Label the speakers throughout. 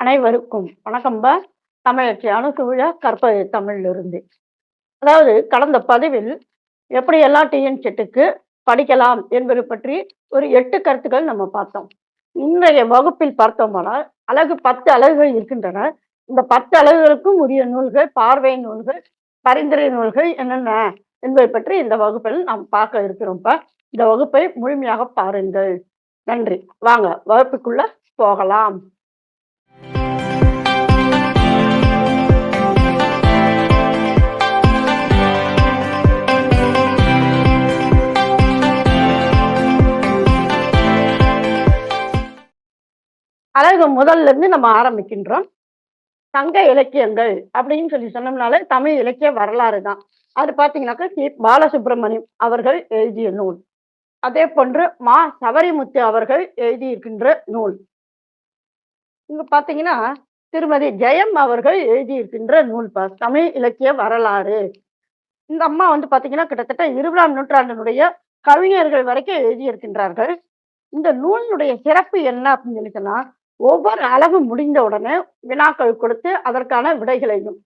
Speaker 1: அனைவருக்கும் வணக்கம்பா தமிழச்சி அணுசூழ கற்பது தமிழிலிருந்து. அதாவது கடந்த பதிவில் எப்படியெல்லாம் டிஎன் செட்டுக்கு படிக்கலாம் என்பது பற்றி ஒரு எட்டு கருத்துக்கள் நம்ம பார்த்தோம். இன்றைய வகுப்பில் பார்த்தோமானால் அழகு பத்து அலகுகள் இருக்கின்றன. இந்த பத்து அழகுகளுக்கும் உரிய நூல்கள் பார்வை நூல்கள் பரிந்துரை நூல்கள் என்னென்ன என்பதை பற்றி இந்த வகுப்பில் நாம் பார்க்க இருக்கிறோம்ப்பா இந்த வகுப்பை முழுமையாக பாருங்கள். நன்றி. வாங்க வகுப்புக்குள்ள போகலாம். அழகு முதல்ல இருந்து நம்ம ஆரம்பிக்கின்றோம். சங்க இலக்கியங்கள் அப்படின்னு சொல்லி சொன்னோம்னாலே தமிழ் இலக்கிய வரலாறு தான். அது பார்த்தீங்கன்னாக்கா கி பாலசுப்ரமணியம் அவர்கள் எழுதிய நூல். அதே போன்று மா சபரிமுத்து அவர்கள் எழுதியிருக்கின்ற நூல். இங்க பாத்தீங்கன்னா திருமதி ஜெயம் அவர்கள் எழுதியிருக்கின்ற நூல் பா தமிழ் இலக்கிய வரலாறு. இந்த அம்மா வந்து பாத்தீங்கன்னா கிட்டத்தட்ட இருபதாம் நூற்றாண்டினுடைய கவிஞர்கள் வரைக்கும் எழுதியிருக்கின்றார்கள். இந்த நூலினுடைய சிறப்பு என்ன அப்படின்னு சொல்லி சொன்னா ஒவ்வொரு அளவு முடிந்த உடனே வினாக்கள் கொடுத்து அதற்கான விடைகளையும்.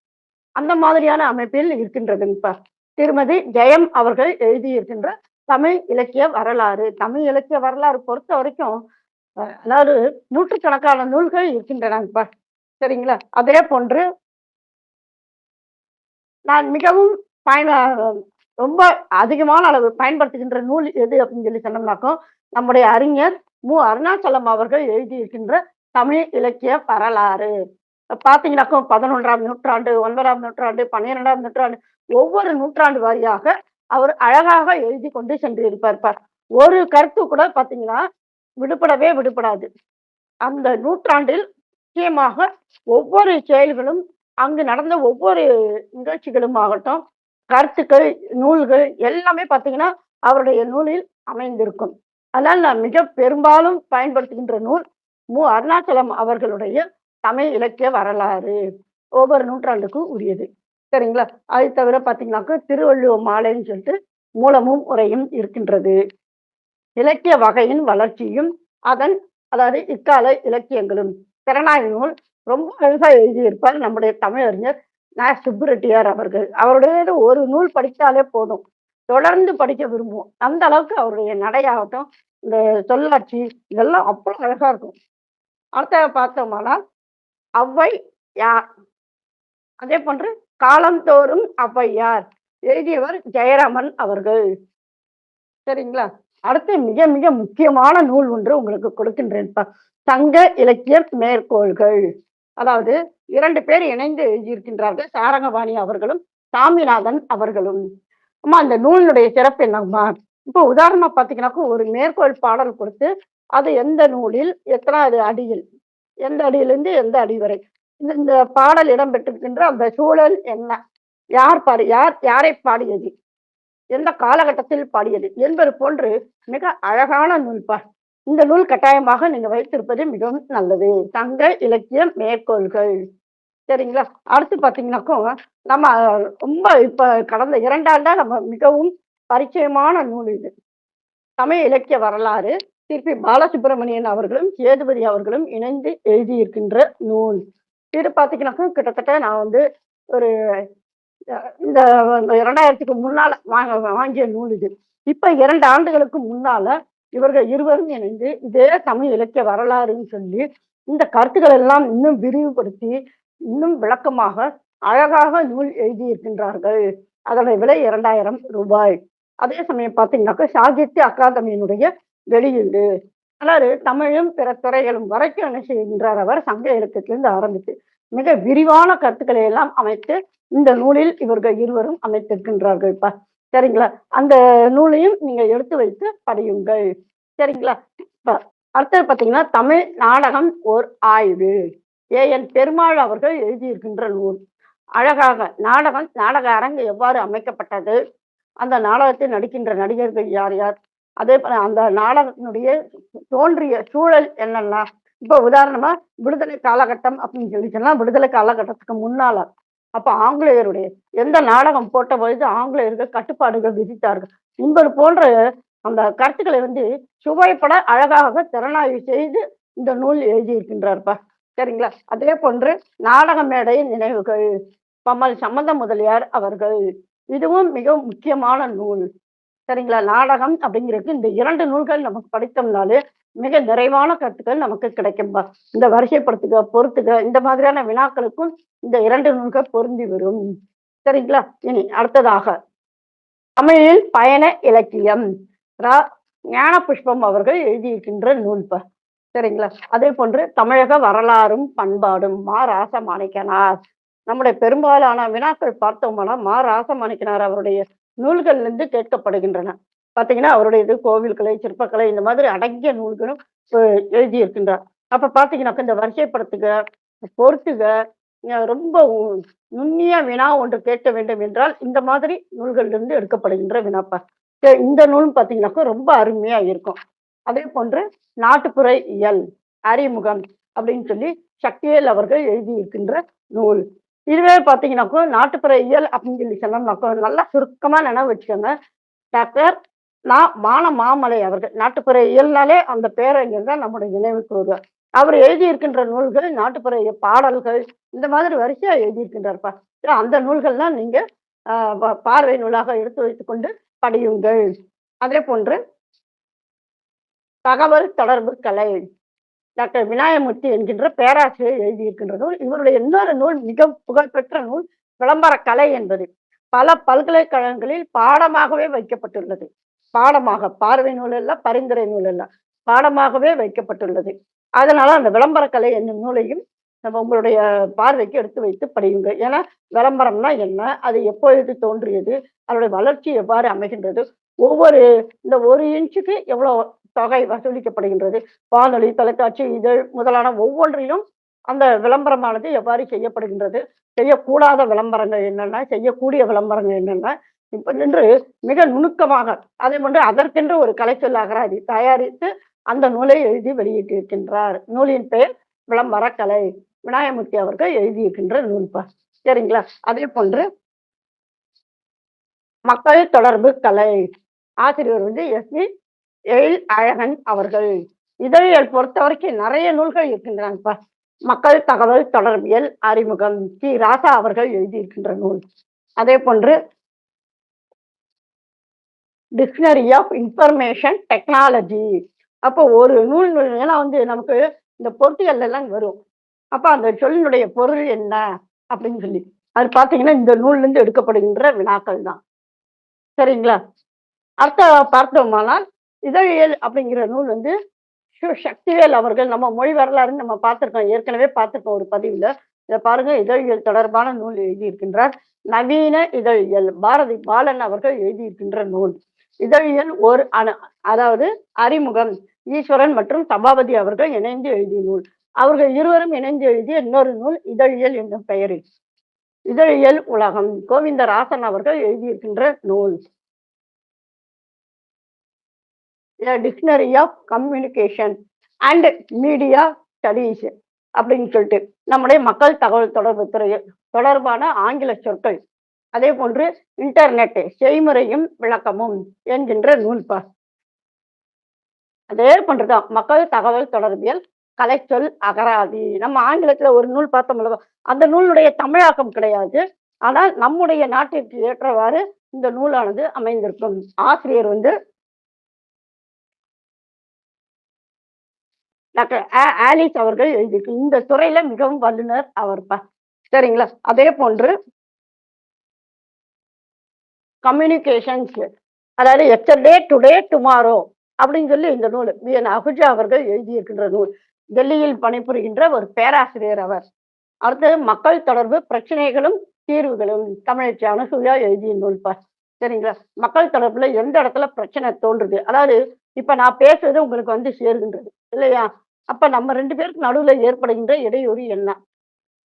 Speaker 1: அந்த மாதிரியான அமைப்பில் இருக்கின்றதுங்கப்பா. திருமதி ஜெயம் அவர்கள் எழுதியிருக்கின்ற தமிழ் இலக்கிய வரலாறு. தமிழ் இலக்கிய வரலாறு பொறுத்த வரைக்கும் அதாவது நூற்றுக்கணக்கான நூல்கள் இருக்கின்றனங்கப்பா. சரிங்களா? அதே போன்று நான் மிகவும் பயன ரொம்ப அதிகமான அளவு பயன்படுத்துகின்ற நூல் எது அப்படின்னு சொல்லி சொன்னோம்னாக்கோ நம்முடைய அறிஞர் மு. அருணாச்சலம் அவர்கள் எழுதியிருக்கின்ற தமிழ் இலக்கிய வரலாறு. பார்த்தீங்கன்னாக்கோ பதினொன்றாம் நூற்றாண்டு ஒன்பதாம் நூற்றாண்டு பன்னிரெண்டாம் நூற்றாண்டு ஒவ்வொரு நூற்றாண்டு வாரியாக அவர் அழகாக எழுதி கொண்டு சென்று இருப்பார் பார். ஒரு கருத்து கூட பார்த்தீங்கன்னா விடுபடவே விடுபடாது. அந்த நூற்றாண்டில் முக்கியமாக ஒவ்வொரு செயல்களும் அங்கு நடந்த ஒவ்வொரு நிகழ்ச்சிகளும் ஆகட்டும் கருத்துக்கள் நூல்கள் எல்லாமே பார்த்தீங்கன்னா அவருடைய நூலில் அமைந்திருக்கும். அதனால் நான் மிக பெரும்பாலும் பயன்படுத்துகின்ற நூல் மு. அருணாச்சலம் அவர்களுடைய தமிழ் இலக்கிய வரலாறு. ஒவ்வொரு நூற்றாண்டுக்கும் உரியது. சரிங்களா? அது தவிர பார்த்தீங்கன்னாக்கா திருவள்ளுவ மாலைன்னு சொல்லிட்டு மூலமும் உரையும் இருக்கின்றது. இலக்கிய வகையின் வளர்ச்சியும் அதன் அதாவது இக்கால இலக்கியங்களும். திறனாய்வு நூல் ரொம்ப அழகாக எழுதியிருப்பார் நம்முடைய தமிழறிஞர் ந. சுப்புரெட்டியார் அவர்கள். அவருடைய ஒரு நூல் படித்தாலே போதும். தொடர்ந்து படிக்க விரும்புவோம். அந்த அளவுக்கு அவருடைய நடையாகட்டும் இந்த சொல்லாட்சி இதெல்லாம் அவ்வளோ அழகா இருக்கும். அடுத்த பார்த்தோமானால் அவ்வை யார்? அதே போன்று காலந்தோறும் ஔவையார் எழுதியவர் ஜெயராமன் அவர்கள். சரிங்களா? அடுத்து மிக மிக முக்கியமான நூல் ஒன்று உங்களுக்கு கொடுக்கின்றேன்ப்பா சங்க இலக்கிய மேற்கோள்கள். அதாவது இரண்டு பேர் இணைந்து எழுதியிருக்கின்றார்கள் சாரங்கபாணி அவர்களும் சாமிநாதன் அவர்களும். அம்மா அந்த நூலினுடைய சிறப்பு என்னம்மா? இப்போ உதாரணமா பார்த்தீங்கன்னாக்கா ஒரு மேற்கோள் பாடல் கொடுத்து அது எந்த நூலில் எத்தனாவது அடியில் எந்த அடியிலிருந்து எந்த அடி வரை. இந்த- இந்த பாடல் இடம்பெற்றிருக்கின்ற அந்த சூழல் என்ன? யார் பாடி யார் யாரை பாடியது? எந்த காலகட்டத்தில் பாடியது? என்பது போன்று மிக அழகான நூல்பா இந்த நூல் கட்டாயமாக நீங்க வைத்திருப்பது மிகவும் நல்லது. தங்க இலக்கிய மேற்கோள்கள். சரிங்களா? அடுத்து பாத்தீங்கன்னாக்கும் நம்ம ரொம்ப இப்ப கடந்த இரண்டாண்டா நம்ம மிகவும் பரிச்சயமான நூல் இது. தமிழ் இலக்கிய வரலாறு திருப்பி பாலசுப்ரமணியன் அவர்களும் சேதுபதி அவர்களும் இணைந்து எழுதியிருக்கின்ற நூல். இது பார்த்தீங்கன்னாக்கா கிட்டத்தட்ட நான் வந்து ஒரு இந்த இரண்டாயிரத்துக்கு முன்னால வாங்க வாங்கிய நூல் இது. இப்ப இரண்டு ஆண்டுகளுக்கு முன்னால இவர்கள் இருவரும் இணைந்து இதே தமிழ் இலக்கிய வரலாறுன்னு சொல்லி இந்த கருத்துக்கள் எல்லாம் இன்னும் விரிவுபடுத்தி இன்னும் விளக்கமாக அழகாக நூல் எழுதியிருக்கின்றார்கள். அதோட விலை இரண்டாயிரம் ரூபாய். அதே சமயம் பார்த்தீங்கன்னாக்கா சாகித்ய அகாதமியினுடைய வெளியுண்டு அதாவது தமிழும் பிற துறைகளும் வரைக்கும் என்ன செய்கின்றார் அவர் சங்க இலக்கியத்திலிருந்து ஆரம்பித்து மிக விரிவான கருத்துக்களை எல்லாம் அமைத்து இந்த நூலில் இவர்கள் இருவரும் அமைத்திருக்கின்றார்கள். இப்ப சரிங்களா? அந்த நூலையும் நீங்க எடுத்து வைத்து படியுங்கள். சரிங்களா? இப்ப அடுத்தது பார்த்தீங்கன்னா தமிழ் நாடகம் ஓர் ஆய்வு. ஏ. என். பெருமாள் அவர்கள் எழுதியிருக்கின்ற நூல். அழகாக நாடகம் நாடக அரங்கு எவ்வாறு அமைக்கப்பட்டது? அந்த நாடகத்தில் நடிக்கின்ற நடிகர்கள் யார் யார்? அதே போல அந்த நாடகத்தினுடைய தோன்றிய சூழல் என்னன்னா இப்போ உதாரணமா விடுதலை காலகட்டம் அப்படின்னு சொல்லி சொன்னா விடுதலை காலகட்டத்துக்கு முன்னால அப்ப ஆங்கிலேயருடைய எந்த நாடகம் போட்ட பொழுது ஆங்கிலேயர்கள் கட்டுப்பாடுகள் விதித்தார்கள். என்பது போன்ற அந்த கருத்துக்களை வந்து சுவைப்பட அழகாக திறனாய்வு செய்து இந்த நூல் எழுதியிருக்கின்றார்ப்பா. சரிங்களா? அதே போன்று நாடக மேடை நினைவுகள் பம்மல் சம்பந்த முதலியார் அவர்கள் இதுவும் மிகவும் முக்கியமான நூல். சரிங்களா? நாடகம் அப்படிங்கிறது இந்த இரண்டு நூல்கள் நமக்கு படித்தோம்னாலே மிக நிறைவான கருத்துக்கள் நமக்கு கிடைக்கும்பா. இந்த வரிசைப்படுத்துக பொறுத்துக இந்த மாதிரியான வினாக்களுக்கும் இந்த இரண்டு நூல்கள் பொருந்தி வரும். சரிங்களா? இனி அடுத்ததாக. தமிழில் பயண இலக்கியம். ரா ஞான புஷ்பம் அவர்கள் எழுதியிருக்கின்ற நூல்பா. சரிங்களா? அதே போன்று தமிழக வரலாறும் பண்பாடும் மா ராச மாணிக்கனார் நம்முடைய பெரும்பாலான வினாக்கள் பார்த்தோம்னா மா ராச மாணிக்கனார் அவருடைய நூல்கள்லேருந்து கேட்கப்படுகின்றன. பார்த்தீங்கன்னா அவருடைய இது கோவில்கலை சிற்பக்கலை இந்த மாதிரி அடங்கிய நூல்களும் எழுதியிருக்கின்றார். அப்போ பாத்தீங்கன்னாக்க இந்த வரிசைப்படுத்துக பொறுத்துக ரொம்ப நுண்ணிய வினா ஒன்று கேட்க வேண்டும் என்றால் இந்த மாதிரி நூல்கள்லேருந்து எடுக்கப்படுகின்ற வினாப்பா. இந்த நூல் பார்த்தீங்கன்னாக்கா ரொம்ப அருமையாக இருக்கும். அதே போன்று நாட்டுப்புற இயல் அறிமுகம் அப்படின்னு சொல்லி சக்திவேல் அவர்கள் எழுதியிருக்கின்ற நூல். இதுவே பார்த்தீங்கன்னாக்கோ நாட்டுப்புற இயல் அப்படின்னு சொல்லி சொன்னோம்னாக்கோ நல்லா சுருக்கமா நினைவு வச்சுக்கோங்க. டாக்டர் நான் வான மாமலை அவர்கள். நாட்டுப்புற இயல்னாலே அந்த பேரறிஞர் தான் நம்முடைய நினைவுக்கு வருவார் அவர் எழுதியிருக்கின்ற நூல்கள் நாட்டுப்புற பாடல்கள் இந்த மாதிரி வரிசையாக எழுதியிருக்கின்றார்ப்பா. அந்த நூல்கள்லாம் நீங்க ஆஹ், பார்வை நூலாக எடுத்து வைத்துக்கொண்டு படியுங்கள். அதே போன்று தகவல் தொடர்பு கலை. டாக்டர் விநாயகமூர்த்தி என்கின்ற பேராசிரியர் எழுதியிருக்கின்ற நூல் இவருடைய இன்னொரு நூல் மிக புகழ்பெற்ற நூல் விளம்பர கலை என்பது. பல பல்கலைக்கழகங்களில் பாடமாகவே வைக்கப்பட்டுள்ளது. பாடமாக பார்வை நூல் அல்ல பரிந்துரை நூல் அல்ல பாடமாகவே வைக்கப்பட்டுள்ளது. அதனால அந்த விளம்பர கலை என்னும் நூலையும் நம்ம உங்களுடைய பார்வைக்கு எடுத்து வைத்து படியுங்க. ஏன்னா விளம்பரம்னா என்ன அது எப்பொழுது தோன்றியது அதனுடைய வளர்ச்சி எவ்வாறு அமைகின்றது ஒவ்வொரு இந்த ஒரு இன்ச்சுக்கு எவ்வளோ தொகை வசூலிக்கப்படுகின்றது. வானொலி தொலைக்காட்சி இதழ் முதலான ஒவ்வொன்றிலும் அந்த விளம்பரமானது எவ்வாறு செய்யப்படுகின்றது? செய்யக்கூடாத விளம்பரங்கள் என்னென்ன? செய்யக்கூடிய விளம்பரங்கள் என்னென்ன? இப்போ நின்று மிக நுணுக்கமாக அதே போன்று அதற்கென்று ஒரு கலைச்சொல் அகராதி தயாரித்து அந்த நூலை எழுதி வெளியிட்டிருக்கின்றார். நூலின் பெயர் விளம்பர கலை விநாயகமூர்த்தி அவர்கள் எழுதியிருக்கின்ற நூல்பா சரிங்களா? அதே போன்று மக்கள் தொடர்பு கலை. ஆசிரியர் வந்து எஸ் வி எழில் அழகன் அவர்கள். இதழியல் பொறுத்த வரைக்கும் நிறைய நூல்கள் இருக்கின்றனப்பா. மக்கள் தகவல் தொடர்பியல் அறிமுகம். சி ராசா அவர்கள் எழுதியிருக்கின்ற நூல். அதே போன்று டிக்ஷனரி ஆஃப் இன்ஃபர்மேஷன் டெக்னாலஜி அப்போ ஒரு நூல் நூல் ஏன்னா வந்து நமக்கு இந்த போட்டிகள் எல்லாம் வரும். அப்ப அந்த சொல்லினுடைய பொருள் என்ன அப்படின்னு சொல்லி. அது பார்த்தீங்கன்னா இந்த நூல்ல இருந்து எடுக்கப்படுகின்ற வினாக்கள் தான் சரிங்களா? அடுத்த பார்த்தோமானால் இதழியல் அப்படிங்கிற நூல் வந்து சக்திவேல் அவர்கள் நம்ம மொழி வரலாறுன்னு நம்ம பார்த்துருக்கோம். ஏற்கனவே பார்த்திருக்கோம் ஒரு பதிவுல. இதை பாருங்க. இதழியல் தொடர்பான நூல் எழுதியிருக்கின்றார். நவீன இதழியல் பாரதி பாலன் அவர்கள் எழுதியிருக்கின்ற நூல். இதழியல் ஒரு அணு அதாவது அறிமுகம். ஈஸ்வரன் மற்றும் சபாபதி அவர்கள் இணைந்து எழுதிய நூல். அவர்கள் இருவரும் இணைந்து எழுதிய இன்னொரு நூல் இதழியல் என்னும் பெயரில். இதழியல் உலகம். கோவிந்தராசன் அவர்கள் எழுதியிருக்கின்ற நூல். Dictionary of communication and media studies அப்படின்னு சொல்லிட்டு நம்முடைய மக்கள் தகவல் தொடர்பு துறை தொடர்பான ஆங்கில சொற்கள் அதே போன்று இன்டர்நெட் செய்முறையும் விளக்கமும் என்கின்ற நூல்பா. அதே போன்றுதான் மக்கள் தகவல் தொடர்பியல் கலைச்சொல் அகராதி. நம்ம ஆங்கிலத்துல ஒரு நூல் பார்த்தோம்ல அந்த நூலுடைய தமிழாக்கம் கிடையாது. ஆனால் நம்முடைய நாட்டிற்கு ஏற்றவாறு இந்த நூலானது அமைந்திருக்கும். ஆசிரியர் வந்து டாக்டர் ஆ- ஆலிஸ் அவர்கள் எழுதியிருக்கு இந்த துறையில மிகவும் வல்லுநர் அவர்ப்பா சரிங்களா? அதே போன்று கம்யூனிகேஷன்ஸ் அதாவது எஸ்டர்டே டுடே டுமாரோ அப்படின்னு சொல்லி இந்த நூல் பி என் அகுஜா அவர்கள் எழுதியிருக்கின்ற நூல். டெல்லியில் பணிபுரிகின்ற ஒரு பேராசிரியர் அவர். அடுத்தது மக்கள் தொடர்பு பிரச்சனைகளும் தீர்வுகளும் தமிழச்சி அனுசூயா எழுதிய நூல்பா சரிங்களா? மக்கள் தொடர்புல எந்த இடத்துல பிரச்சனை தோன்றுது? அதாவது இப்ப நான் பேசுறது உங்களுக்கு வந்து சேருகின்றது இல்லையா? அப்ப நம்ம ரெண்டு பேருக்கு நடுவுல ஏற்படுகின்ற இடையூறு என்ன?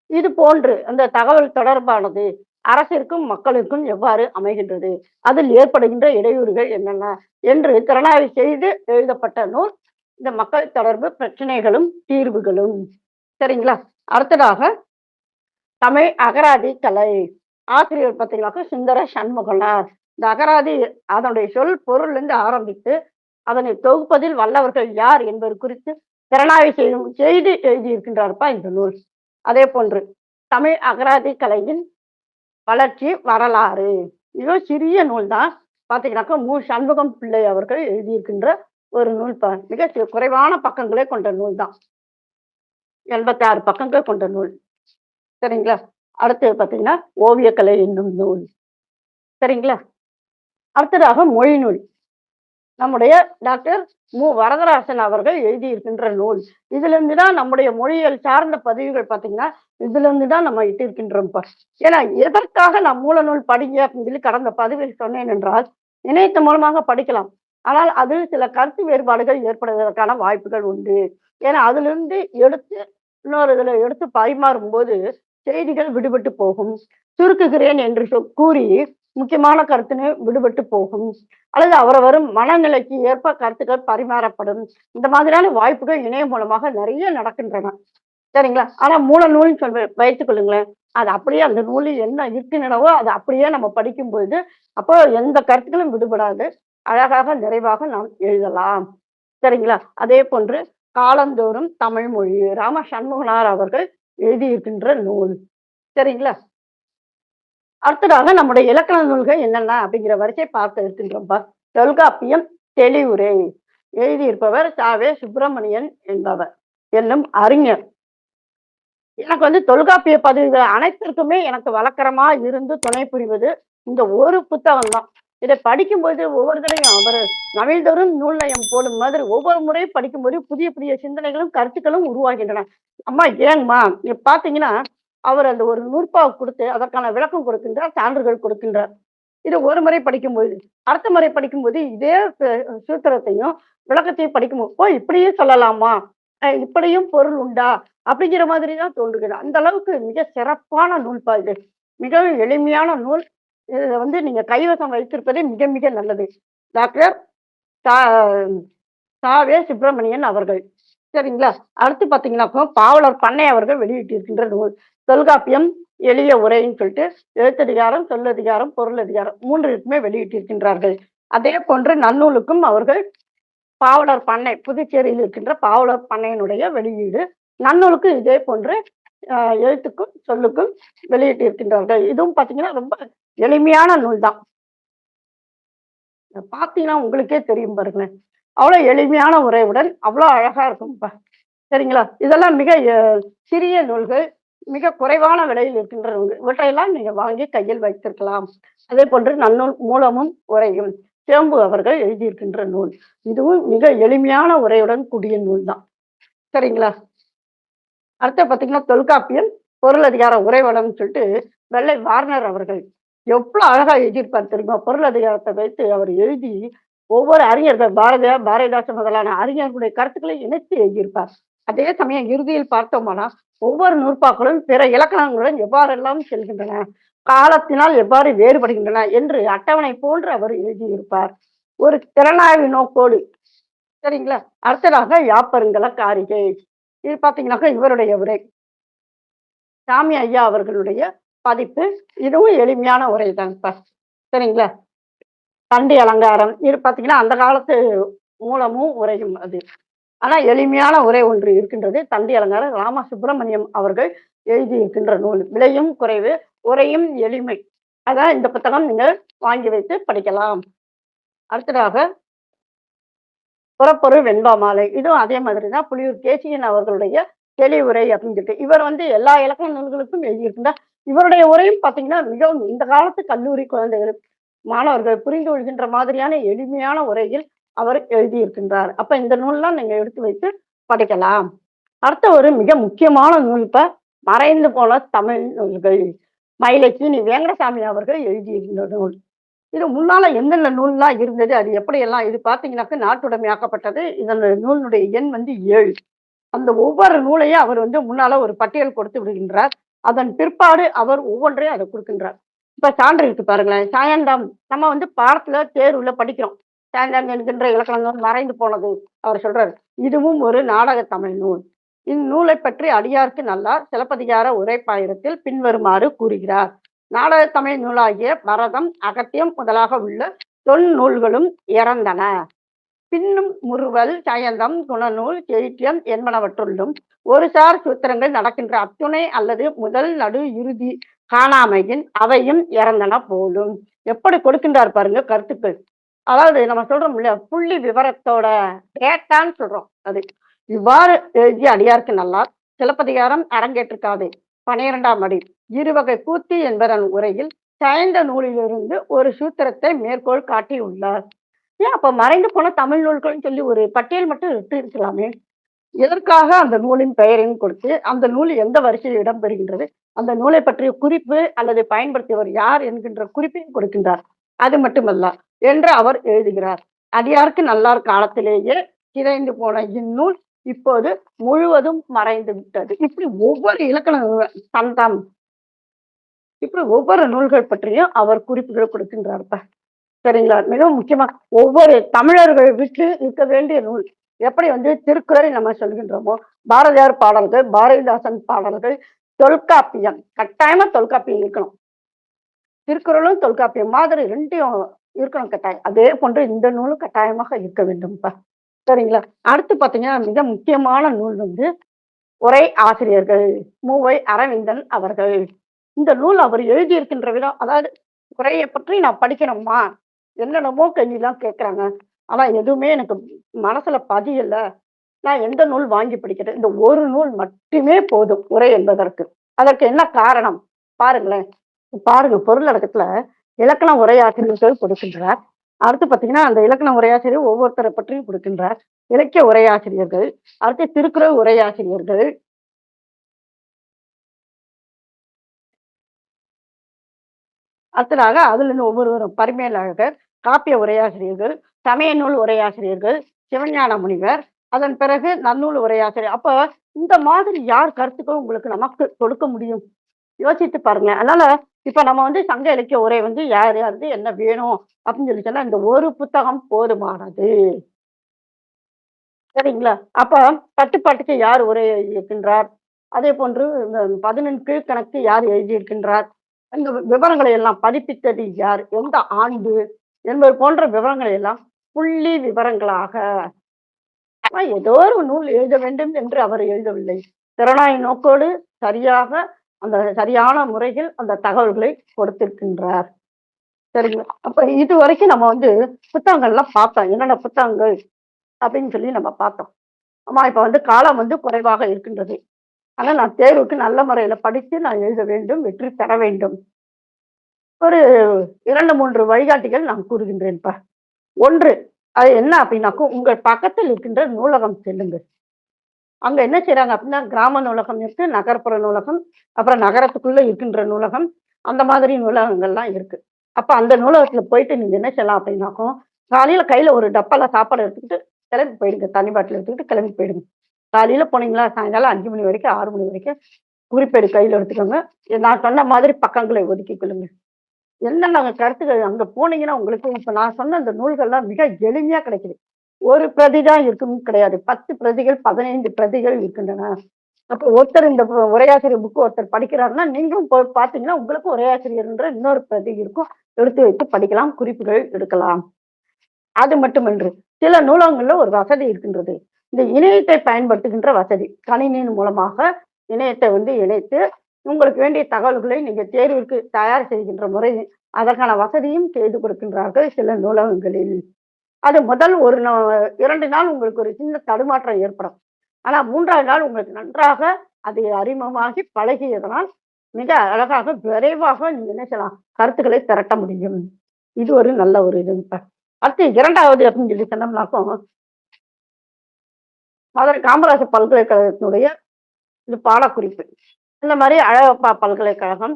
Speaker 1: இது போன்று அந்த தகவல் தொடர்பானது அரசிற்கும் மக்களுக்கும் எவ்வாறு அமைகின்றது? அதில் ஏற்படுகின்ற இடையூறுகள் என்னென்ன? என்று திறனாய்வு செய்து எழுதப்பட்ட நூல் இந்த மக்கள் தொடர்பு பிரச்சனைகளும் தீர்வுகளும். சரிங்களா? அடுத்ததாக தமிழ் அகராதி கலை. ஆசிரியர் பார்த்தீங்கன்னாக்க சுந்தர சண்முகனார். இந்த அகராதி அதனுடைய சொல் பொருள் இருந்து ஆரம்பித்து அதனை தொகுப்பதில் வல்லவர்கள் யார் என்பது குறித்து திறனாய்வு செய்யும் செய்து எழுதியிருக்கின்றார்ப்பா இந்த நூல். அதே போன்று தமிழ் அகராதி கலையின் வளர்ச்சி வரலாறு. இதோ சிறிய நூல் தான் பார்த்தீங்கன்னாக்கா மு. சண்முகம் பிள்ளை அவர்கள் எழுதியிருக்கின்ற ஒரு நூல் ப மிக குறைவான பக்கங்களே கொண்ட நூல் தான் எண்பத்தி ஆறு பக்கங்கள் கொண்ட நூல். சரிங்களா? அடுத்து பார்த்தீங்கன்னா ஓவியக்கலை என்னும் நூல். சரிங்களா? அடுத்ததாக மொழி நூல். நம்முடைய டாக்டர் மு. வரதராசன் அவர்கள் எழுதியிருக்கின்ற நூல். இதுலேருந்து தான் நம்முடைய மொழியியல் சார்ந்த பதிவுகள் பார்த்தீங்கன்னா இதுலேருந்து தான் நம்ம இட்டிருக்கின்றோம் ஏன்னா எதற்காக நான் மூல நூல் படிங்க அப்படின்னு சொல்லி கடந்த பதிவில் சொன்னேன் என்றால் இணையத்து மூலமாக படிக்கலாம். ஆனால் அதில் சில கருத்து வேறுபாடுகள் ஏற்படுவதற்கான வாய்ப்புகள் உண்டு. ஏன்னா அதிலிருந்து எடுத்து இன்னொரு இதுல எடுத்து பரிமாறும் போது செய்திகள் விடுபட்டு போகும். சுருக்குகிறேன் என்று சொ- கூறி முக்கியமான கருத்துன்னு விடுபட்டு போகும். அல்லது அவரவரும் மனநிலைக்கு ஏற்ப கருத்துக்கள் பரிமாறப்படும். இந்த மாதிரியான வாய்ப்புகள் இணையம் மூலமாக நிறைய நடக்கின்றன. சரிங்களா? ஆனா மூல நூல்னு சொல்ல வைத்துக் கொள்ளுங்களேன். அது அப்படியே அந்த நூலில் என்ன இருக்கின்றனவோ அதை அப்படியே நம்ம படிக்கும் பொழுது அப்போ எந்த கருத்துக்களும் விடுபடாது. அழகாக நிறைவாக நாம் எழுதலாம். சரிங்களா? அதே போன்று காலந்தோறும் தமிழ் மொழி ராம சண்முகனார் அவர்கள் எழுதியிருக்கின்ற நூல். சரிங்களா? அடுத்ததாக நம்முடைய இலக்கண நூல்கள் என்னென்ன அப்படிங்கிற வரிசை பார்க்க இருக்கின்றோம்ப்பா தொல்காப்பியம் தெளிவுரை. எழுதியிருப்பவர் சாவே சுப்பிரமணியன் என்பவர் என்னும் அறிஞர். எனக்கு வந்து தொல்காப்பிய பதிவுகள் அனைத்திற்குமே எனக்கு வழக்கரமா இருந்து துணை புரிவது இந்த ஒரு புத்தகம் தான் இதை படிக்கும்போது ஒவ்வொரு தடையும் அவர் நவீந்தோறும் நூல் நயம் போடும் மாதிரி ஒவ்வொரு முறையும் படிக்கும்போது புதிய புதிய சிந்தனைகளும் கருத்துக்களும் உருவாகின்றன. அம்மா ஏங்கம்மா நீ பாத்தீங்கன்னா அவர் அந்த ஒரு நூற்பாவை கொடுத்து அதற்கான விளக்கம் கொடுக்கின்றார் சான்றுகள் கொடுக்கின்றார். இது ஒரு முறை படிக்கும்போது அடுத்த முறை படிக்கும்போது இதே சூத்திரத்தையும் விளக்கத்தையும் படிக்கும்போது ஓ இப்படியே சொல்லலாமா? இப்படியும் பொருள் உண்டா? அப்படிங்கிற மாதிரி தான் தோன்றுகிறது. அந்த அளவுக்கு மிக சிறப்பான நூல்பா இது. மிகவும் எளிமையான நூல். இதை வந்து நீங்க கைவசம் வைத்திருப்பதே மிக மிக நல்லது. டாக்டர் சா- சாவே சுப்பிரமணியன் அவர்கள். சரிங்களா? அடுத்து பார்த்தீங்கன்னா பாவலர் பண்ணை அவர்கள் வெளியிட்டிருக்கின்ற நூல். தொல்காப்பியம் எளிய உரைன்னு சொல்லிட்டு எழுத்ததிகாரம் சொல்லதிகாரம் பொருள் அதிகாரம் மூன்றிற்குமே வெளியிட்டிருக்கின்றார்கள். அதே போன்று நன்னூலுக்கும் அவர்கள் பாவலர் பண்ணை புதுச்சேரியில் இருக்கின்ற பாவலர் பண்ணையினுடைய வெளியீடு நன்னூலுக்கும் இதே போன்று எழுத்துக்கும் சொல்லுக்கும் வெளியிட்டிருக்கின்றார்கள். இதுவும் பார்த்தீங்கன்னா ரொம்ப எளிமையான நூல் தான் பார்த்தீங்கன்னா உங்களுக்கே தெரியும் பாருங்களேன். அவ்வளோ எளிமையான உரையுடன் அவ்வளோ அழகா இருக்கும்ப்பா சரிங்களா? இதெல்லாம் மிக சிறிய நூல்கள் மிக குறைவான விலையில் இருக்கின்ற நூல்கள். இவற்றையெல்லாம் நீங்க வாங்கி கையில் வைத்திருக்கலாம். அதே போன்று நன்னூல் மூலமும் உரையும். சேம்பு அவர்கள் எழுதியிருக்கின்ற நூல். இதுவும் மிக எளிமையான உரையுடன் கூடிய நூல் தான். சரிங்களா? அடுத்து பார்த்தீங்கன்னா தொல்காப்பியம் பொருள் அதிகார உரைவளம்னு சொல்லிட்டு வெள்ளை வார்னர் அவர்கள். எவ்வளவு அழகா எழுதியிருப்பார் தெரியுமா? பொருள் அதிகாரத்தை வைத்து அவர் எழுதி ஒவ்வொரு அறிஞர்கள் பாரதியார் பாரதிதாசன் முதலான அறிஞர்களுடைய கருத்துக்களை இணைத்து எழுதியிருப்பார். அதே சமயம் இறுதியில் பார்த்தோம்னா ஒவ்வொரு நூற்பாக்களும் பிற இலக்கணங்களுடன் எவ்வாறெல்லாம் செல்கின்றன காலத்தினால் எவ்வாறு வேறுபடுகின்றன என்று அட்டவணை போன்று அவர் எழுதியிருப்பார். ஒரு திறனாய்வு நோக்கோடு சரிங்களா? அடுத்ததாக யாப்பருங்கல காரிகை. இது பாத்தீங்கன்னாக்கா இவருடைய உரை. சாமி ஐயா அவர்களுடைய பதிப்பு இதுவும் எளிமையான உரை தான் சரிங்களா? தண்டி அலங்காரம். இது பாத்தீங்கன்னா அந்த காலத்து மூலமும் உரையும் அது. ஆனா எளிமையான உரை ஒன்று இருக்கின்றது தண்டி அலங்காரம். ராம சுப்பிரமணியம் அவர்கள் எழுதி இருக்கின்ற நூல். விலையும் குறைவு உரையும் எளிமை. அதான் இந்த புத்தகம் நீங்கள் வாங்கி வைத்து படிக்கலாம். அடுத்ததாக புறப்பொருள் வெண்பா மாலை. இதுவும் அதே மாதிரி தான் புலியூர் கேசியன் அவர்களுடைய தெளிவுரை அப்படின்னு சொல்லிட்டு இவர் வந்து எல்லா இலக்கண நூல்களுக்கும் எழுதியிருக்கின்றார். இவருடைய உரையும் பார்த்தீங்கன்னா மிகவும் இந்த காலத்து கல்லூரி குழந்தைகள் மாணவர்கள் புரிந்து கொள்கின்ற மாதிரியான எளிமையான உரையில் அவர் எழுதியிருக்கின்றார். அப்ப இந்த நூல்லாம் நீங்க எடுத்து வைத்து படிக்கலாம். அடுத்த ஒரு மிக முக்கியமான நூல் இப்ப மறைந்து போன தமிழ் நூல்கள். மயிலட்சுமி வேங்கடசாமி அவர்கள் எழுதியிருந்த நூல். இது முன்னால என்னென்ன நூல்லாம் இருந்தது அது எப்படியெல்லாம் இது பார்த்தீங்கன்னாக்க நாட்டுடைமையாக்கப்பட்டது இதன் நூலினுடைய எண் வந்து ஏழு. அந்த ஒவ்வொரு நூலையும் அவர் வந்து முன்னால ஒரு பட்டியல் கொடுத்து விடுகின்றார். அதன் பிற்பாடு அவர் ஒவ்வொன்றையும் அதை கொடுக்கின்றார். இப்ப சான்று இருக்கு பாருங்களேன். சாயந்தாம் நம்ம வந்து பாடத்துல தேர்வுல படிக்கிறோம். சாயந்தாம் என்கின்ற இலக்கணங்கள் மறைந்து போனது அவர் சொல்றாரு. இதுவும் ஒரு நாடக தமிழ் நூல். இந்நூலை பற்றி அடியார்க்கு நல்லார் சிலப்பதிகார உரைப்பாயிரத்தில் பின்வருமாறு கூறுகிறார். நாடக தமிழ் நூலாகிய பரதம் அகத்தியம் முதலாக உள்ள தொன் நூல்களும் இறந்தன. பின்னும் முறுவல் சயந்தம் குணநூல் செய்தியம் என்பனவற்றுள்ளும் ஒருசார் சூத்திரங்கள் நடக்கின்ற அத்துணை அல்லது முதல் நடு இறுதி காணாமையின் அவையும் இறந்தன போலும். எப்படி கொடுக்கின்றார் பாருங்க கருத்துக்கள். அதாவது நம்ம சொல்றோம் இல்லையா புள்ளி விவரத்தோட டேட்டான்னு சொல்றோம் அது. இவ்வாறு எழுதிய அடியாருக்கு நல்லா சிலப்பதிகாரம் அரங்கேற்றுக்காது பனிரெண்டாம் அடி. இருவகை கூத்தி என்பதன் உரையில் சயந்த நூலிலிருந்து ஒரு சூத்திரத்தை மேற்கோள் காட்டியுள்ளார். ஏன் அப்ப மறைந்து போன தமிழ் நூல்கள்னு சொல்லி ஒரு பட்டியல் மட்டும் விட்டு இருக்கலாமே? எதற்காக அந்த நூலின் பெயரையும் கொடுத்து அந்த நூல் எந்த வரிசையில் இடம்பெறுகின்றது? அந்த நூலை பற்றிய குறிப்பு அல்லது பயன்படுத்தியவர் யார் என்கின்ற குறிப்பையும் கொடுக்கின்றார். அது மட்டுமல்ல என்று அவர் எழுதுகிறார். அடியாருக்கு நல்லார் காலத்திலேயே சிதைந்து போன இந்நூல் இப்போது முழுவதும் மறைந்து விட்டது. இப்படி ஒவ்வொரு இலக்கண சந்தம் இப்படி ஒவ்வொரு நூல்கள் பற்றியும் அவர் குறிப்புகள் கொடுக்கின்றார்ப்ப. சரிங்களா? மிகவும் முக்கியமா ஒவ்வொரு தமிழர்கள் விட்டு இருக்க வேண்டிய நூல். எப்படி வந்து திருக்குறளை நம்ம சொல்கின்றோமோ பாரதியார் பாடல்கள் பாரதிதாசன் பாடல்கள் தொல்காப்பியம். கட்டாயமா தொல்காப்பியம் இருக்கணும். திருக்குறளும் தொல்காப்பியம் மாதிரி ரெண்டையும் இருக்கணும் கட்டாயம். அதே போன்று இந்த நூலும் கட்டாயமாக இருக்க வேண்டும்ப்பா. சரிங்களா? அடுத்து பாத்தீங்கன்னா மிக முக்கியமான நூல் வந்து உரை ஆசிரியர்கள் மூவை அரவிந்தன் அவர்கள். இந்த நூல் அவர் எழுதியிருக்கின்ற விதம் அதாவது உரையை பற்றி நான் படிக்கணுமா? என்னென்னமோ கேள்விலாம் கேட்குறாங்க ஆனால் எதுவுமே எனக்கு மனசுல பதியல நான் எந்த நூல் வாங்கி படிக்கிறேன் இந்த ஒரு நூல் மட்டுமே போதும் உரை என்பதற்கு. அதற்கு என்ன காரணம்? பாருங்களேன். பாருங்க பொருளடக்கத்துல இலக்கண உரையாசிரியர்கள் கொடுக்கின்றார். அடுத்து பார்த்தீங்கன்னா அந்த இலக்கண உரையாசிரியர் ஒவ்வொருத்தரை பற்றியும் கொடுக்கின்றார். இலக்கிய உரையாசிரியர்கள் அடுத்து திருக்குறள் உரையாசிரியர்கள். அடுத்ததாக அதுல இருந்து ஒவ்வொருவரும் பரிமேலழகர் காப்பிய உரையாசிரியர்கள் சமய நூல் உரையாசிரியர்கள் சிவஞான முனிவர் அதன் பிறகு நன்னூல் உரையாசிரியர். அப்ப இந்த மாதிரி யார் கருத்துக்கள் உங்களுக்கு நமக்கு கொடுக்க முடியும்? யோசித்து பாருங்க. அதனால இப்ப நம்ம வந்து சங்க இலக்கிய உரை வந்து யார் யாருக்கு என்ன வேணும் அப்படின்னு சொல்லி சொன்னா இந்த ஒரு புத்தகம் போதுமானது. சரிங்களா? அப்ப கட்டுப்பாட்டுக்கு யார் உரை எழுதியிருக்கின்றார்? அதே போன்று இந்த பதினெண் கீழ்கணக்கு யார் எழுதியிருக்கின்றார்? இந்த விவரங்களை எல்லாம் பதிப்பித்தது யார்? எந்த ஆண்டு? என்பது போன்ற விவரங்களை எல்லாம் புள்ளி விவரங்களாக ஏதோ ஒரு நூல் எழுத வேண்டும் என்று அவர் எழுதவில்லை. திறனாய் நோக்கோடு சரியாக அந்த சரியான முறையில் அந்த தகவல்களை கொடுத்திருக்கின்றார். சரிங்களா? அப்ப இது வரைக்கும் நம்ம வந்து புத்தகங்கள்லாம் பார்த்தோம். என்னென்ன புத்தகங்கள் அப்படின்னு சொல்லி நம்ம பார்த்தோம். ஆமா இப்ப வந்து காலம் வந்து குறைவாக இருக்கின்றது. ஆனா நான் தேர்வுக்கு நல்ல முறையில படித்து நான் எழுத வேண்டும் வெற்றி பெற வேண்டும். ஒரு இரண்டு மூன்று வழிகாட்டிகள் நான் கூறுகின்றேன்ப்பா ஒன்று அது என்ன அப்படின்னாக்கும் உங்கள் பக்கத்தில் இருக்கின்ற நூலகம் செல்லுங்கள். அங்க என்ன செய்யறாங்க அப்படின்னா கிராம நூலகம் இருக்கு நகர்ப்புற நூலகம் அப்புறம் நகரத்துக்குள்ள இருக்கின்ற நூலகம் அந்த மாதிரி நூலகங்கள்லாம் இருக்கு. அப்ப அந்த நூலகத்துல போயிட்டு நீங்க என்ன செய்யலாம் அப்படின்னாக்கும் காலையில கையில ஒரு டப்பால சாப்பாடு எடுத்துக்கிட்டு கிளம்பி போயிடுங்க. தண்ணி பாட்டில் எடுத்துக்கிட்டு கிளம்பி போயிடுங்க. காலையில போனீங்களா சாயங்காலம் அஞ்சு மணி வரைக்கும் ஆறு மணி வரைக்கும் குறிப்பேடு கையில எடுத்துக்கோங்க. நான் சொன்ன மாதிரி பக்கங்களை ஒதுக்கி கொள்ளுங்க என்னென்ன கருத்துக்கள் அங்க போனீங்கன்னா உங்களுக்கு இப்ப நான் சொன்ன அந்த நூல்கள்லாம் மிக எளிமையா கிடைக்குது. ஒரு பிரதி தான் இருக்கும் கிடையாது. பத்து பிரதிகள் பதினைந்து பிரதிகள் இருக்கின்றன. அப்போ ஒருத்தர் இந்த உரையாசிரியர் புக்கு ஒருத்தர் படிக்கிறாருன்னா நீங்களும் போய் பார்த்தீங்கன்னா உங்களுக்கும் உரையாசிரியர்ன்ற இன்னொரு பிரதி இருக்கும். எடுத்து வைத்து படிக்கலாம் குறிப்புகள் எடுக்கலாம். அது மட்டுமன்று. சில நூலகங்கள்ல ஒரு வசதி இருக்கின்றது. இந்த இணையத்தை பயன்படுத்துகின்ற வசதி கணினியின் மூலமாக இணையத்தை வந்து இணைத்து உங்களுக்கு வேண்டிய தகவல்களை நீங்க தேர்விற்கு தயார் செய்கின்ற முறை அதற்கான வசதியும் செய்து கொடுக்கின்றார்கள் சில நூலகங்களில். அது முதல் ஒரு இரண்டு நாள் உங்களுக்கு ஒரு சின்ன தடுமாற்றம் ஏற்படும். ஆனா மூன்றாவது நாள் உங்களுக்கு நன்றாக அது அறிமுகமாகி பழகியதனால் மிக அழகாக விரைவாக நீங்க என்ன செய்யலாம் கருத்துக்களை திரட்ட முடியும். இது ஒரு நல்ல ஒரு இது. அடுத்து இரண்டாவது அப்படின்னு சொல்லி சொன்னோம்னாக்கும் மதுரை காமராஜர் பல்கலைக்கழகத்தினுடைய இது பாடக்குறிப்பு. இந்த மாதிரி அழகப்பா பல்கலைக்கழகம்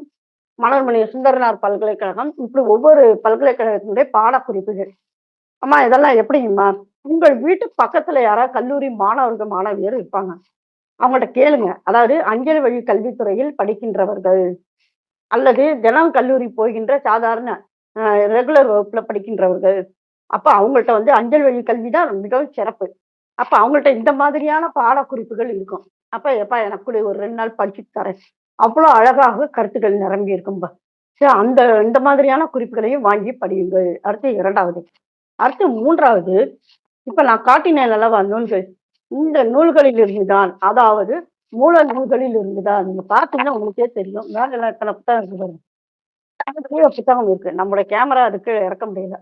Speaker 1: மலர்மணி சுந்தரனார் பல்கலைக்கழகம் இப்படி ஒவ்வொரு பல்கலைக்கழகத்தினுடைய பாடக்குறிப்புகள் அம்மா இதெல்லாம் எப்படிங்கம்மா? உங்கள் வீட்டு பக்கத்துல யாராவது கல்லூரி மாணவர்கள் மாணவியர் இருப்பாங்க. அவங்கள்ட்ட கேளுங்க. அதாவது அஞ்சல் வழி கல்வித்துறையில் படிக்கின்றவர்கள். அல்லது தினம் கல்லூரி போகின்ற சாதாரண ரெகுலர் வகுப்புல படிக்கின்றவர்கள். அப்ப அவங்கள்ட்ட வந்து அஞ்சல் வழி கல்வி தான் மிகவும் சிறப்பு. அப்ப அவங்கள்ட்ட இந்த மாதிரியான பாடக்குறிப்புகள் இருக்கும். அப்ப எப்பா எனக்கு கூட ஒரு ரெண்டு நாள் படிச்சுட்டு தரேன். அவ்வளோ அழகாக கருத்துக்கள் நிரம்பி இருக்கும்பா சரி அந்த இந்த மாதிரியான குறிப்புகளையும் வாங்கி படியுங்கள். அடுத்து இரண்டாவது. அடுத்து மூன்றாவது. இப்ப நான் காட்டினேன் நல்லா நூல்கள். இந்த நூல்களில் இருந்துதான் அதாவது மூல நூல்களில் இருந்துதான் நீங்க பாத்தீங்கன்னா உங்களுக்கே தெரியும். மேல எல்லாம் எத்தனை புத்தகம் இருக்கு பாருங்க புத்தகம் இருக்கு. நம்மளோட கேமரா அதுக்கு இறக்க முடியல.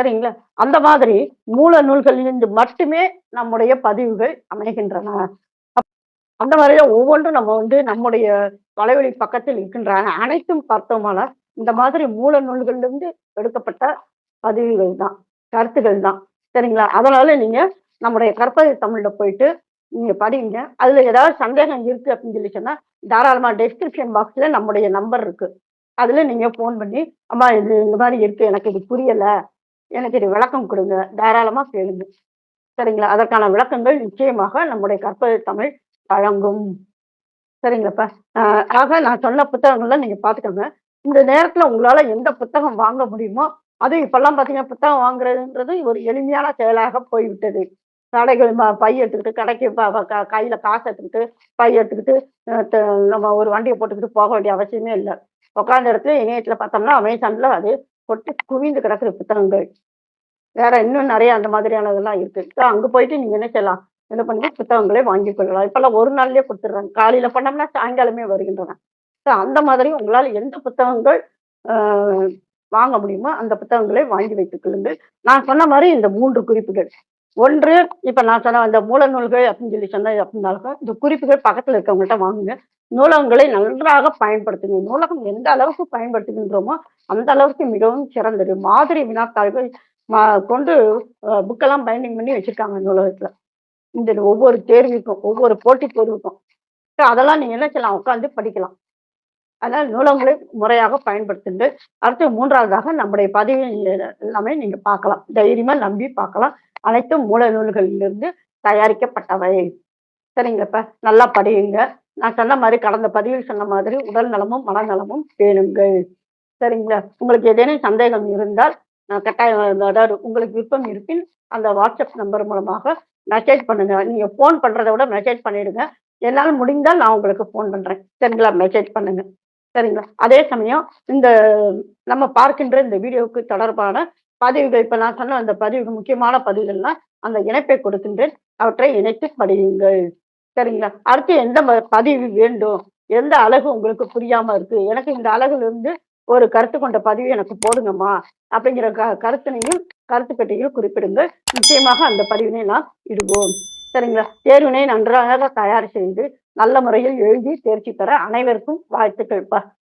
Speaker 1: சரிங்களா? அந்த மாதிரி மூல நூல்களிலிருந்து மட்டுமே நம்முடைய பதிவுகள் அமைகின்றன. அப்- அந்த மாதிரியே ஒவ்வொன்றும் நம்ம வந்து நம்முடைய வலைவழி பக்கத்தில் இருக்கின்ற அனைத்தும் பார்த்தோமானா இந்த மாதிரி மூல நூல்களிலிருந்து எடுக்கப்பட்ட பதிவுகள் தான் கருத்துகள் தான். சரிங்களா? அதனால நீங்க நம்முடைய கற்பதை தமிழ்ல போயிட்டு நீங்க படிங்க. அதுல ஏதாவது சந்தேகம் இருக்கு அப்படின்னு சொல்லி சொன்னா தாராளமா டெஸ்கிரிப்ஷன் பாக்ஸ்ல நம்முடைய நம்பர் இருக்கு. அதுல நீங்க ஃபோன் பண்ணி அம்மா இது இந்த மாதிரி இருக்கு. எனக்கு இது புரியல. எனக்கு இது விளக்கம் கொடுங்க. தாராளமாக கேளுங்க. சரிங்களா? அதற்கான விளக்கங்கள் நிச்சயமாக நம்முடைய கற்பதை தமிழ் வழங்கும் சரிங்களாப்பா? ஆக நான் சொன்ன புத்தகங்கள்லாம் நீங்கள் பார்த்துக்கோங்க. இந்த நேரத்தில் உங்களால் எந்த புத்தகம் வாங்க முடியுமோ அது இப்போல்லாம் பார்த்தீங்கன்னா புத்தகம் வாங்குறதுன்றது ஒரு எளிமையான செயலாக போய்விட்டது. கடைகள் பை எடுத்துக்கிட்டு கடைக்கு கையில் க- காசு எடுத்துக்கிட்டு பை எடுத்துக்கிட்டு நம்ம ஒரு வண்டியை போட்டுக்கிட்டு போக வேண்டிய அவசியமே இல்லை. உட்காந்த இடத்துல இணையத்தில் பார்த்தோம்னா அமேசானில் அது கொட்டி குவிந்து கிடக்குற புத்தகங்கள். வேற இன்னும் நிறைய அந்த மாதிரியானதெல்லாம் இருக்கு. அங்க போயிட்டு நீங்க என்ன செய்யலாம்? என்ன பண்ணுங்க? புத்தகங்களை வாங்கி கொள்ளலாம். இப்பெல்லாம் ஒரு நாள்லயே கொடுத்துடுறாங்க காலையில பண்ணோம்னா சாயங்காலமே வருகின்றன. So, அந்த மாதிரி உங்களால் எந்த புத்தகங்கள் ஆஹ், வாங்க முடியுமோ அந்த புத்தகங்களை வாங்கி வைத்துக் கொள்ளுங்கள். நான் சொன்ன மாதிரி இந்த மூன்று குறிப்புகள். ஒன்று இப்ப நான் சொன்ன அந்த மூல நூல்கள் அப்படின்னு சொல்லி சொன்னா அப்படின்னாலும் இந்த குறிப்புகள் பக்கத்துல இருக்கவங்கள்ட்ட வாங்குங்க. நூலகங்களை நன்றாக பயன்படுத்துங்க. நூலகம் எந்த அளவுக்கு பயன்படுத்துகின்றோமோ அந்த அளவுக்கு மிகவும் சிறந்தது. மாதிரி வினாத்தாள்கள் மா- கொண்டு புக்கெல்லாம் பைண்டிங் பண்ணி வச்சிருக்காங்க நூலகத்துல இந்த ஒவ்வொரு தேர்வுக்கும் ஒவ்வொரு போட்டி தேர்வுக்கும். அதெல்லாம் நீங்க என்ன செய்யலாம்? உட்காந்து படிக்கலாம். அதனால் நூலகங்களை முறையாக பயன்படுத்துங்கள் அடுத்து மூன்றாவதாக நம்முடைய பதிவு எல்லாமே நீங்க பார்க்கலாம். தைரியமா நம்பி பார்க்கலாம். அனைத்தும் மூல நூல்களிலிருந்து தயாரிக்கப்பட்டவை. சரிங்களப்ப நல்லா படியுங்க. நான் சொன்ன மாதிரி கடந்த பதிவில் சொன்ன மாதிரி உடல் நலமும் மனநலமும் பேணுங்கள். சரிங்களா? உங்களுக்கு ஏதேனும் சந்தேகம் இருந்தால் நான் கட்டாயம் அதாவது உங்களுக்கு விருப்பம் இருப்பின் அந்த வாட்ஸ்அப் நம்பர் மூலமாக மெசேஜ் பண்ணுங்க. நீங்க ஃபோன் பண்றதை விட மெசேஜ் பண்ணிடுங்க. என்னால் முடிந்தால் நான் உங்களுக்கு ஃபோன் பண்றேன். சரிங்களா? மெசேஜ் பண்ணுங்க. சரிங்களா? அதே சமயம் இந்த நம்ம பார்க்கின்ற இந்த வீடியோவுக்கு தொடர்பான பதிவுகள் இப்ப நான் சொன்ன அந்த பதிவுகள் முக்கியமான பதிவுகள்லாம் அந்த இணைப்பை கொடுக்கின்றேன். அவற்றை இணைத்து படியுங்கள். சரிங்களா? அடுத்து எந்த ம- பதிவு வேண்டும்? எந்த அழகு உங்களுக்கு புரியாம இருக்கு? எனக்கு இந்த அழகுல இருந்து ஒரு கருத்து கொண்ட பதிவு எனக்கு போடுங்கம்மா அப்படிங்கிற க கருத்தினையும் கருத்து பெட்டியில் குறிப்பிடுங்கள். நிச்சயமாக அந்த பதிவினை நாம் இடுவோம். சரிங்களா? தேர்வினை நன்றாக தயார் செய்து நல்ல முறையில் எழுதி தேர்ச்சி பெற அனைவருக்கும் வாழ்த்துக்கள்.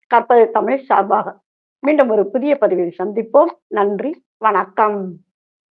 Speaker 1: கற்பது தமிழ் சார்பாக மீண்டும் ஒரு புதிய பதிவில் சந்திப்போம். நன்றி. வணக்கம்.